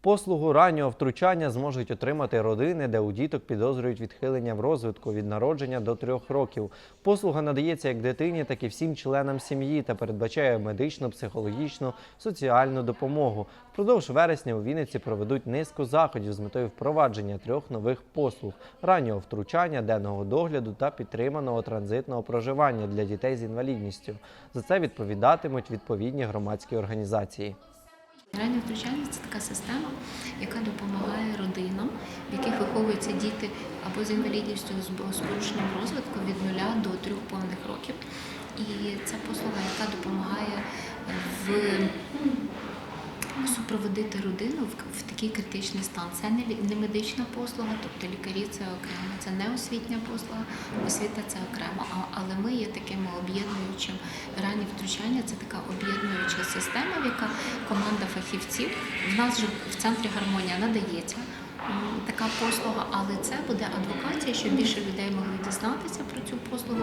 Послугу раннього втручання зможуть отримати родини, де у діток підозрюють відхилення в розвитку від народження до трьох років. Послуга надається як дитині, так і всім членам сім'ї та передбачає медичну, психологічну, соціальну допомогу. Впродовж вересня у Вінниці проведуть низку заходів з метою впровадження трьох нових послуг: раннього втручання, денного догляду та підтриманого транзитного проживання для дітей з інвалідністю. За це відповідатимуть відповідні громадські організації. Раннє втручання це така система, яка допомагає родинам, в яких виховуються діти або з інвалідністю з порушенням розвитку від нуля до трьох повних років. І це послуга, яка допомагає в супроводити родину в, в такий критичний стан. Це не, не медична послуга, тобто лікарі це окремо, це не освітня послуга, освіта це окремо. А, але ми є таким об'єднуючим раннє втручання. Це така об'єднуюча система, в яка команда фахівців. В нас же в центрі гармонія надається. Така послуга, але це буде адвокація, щоб більше людей могли дізнатися про цю послугу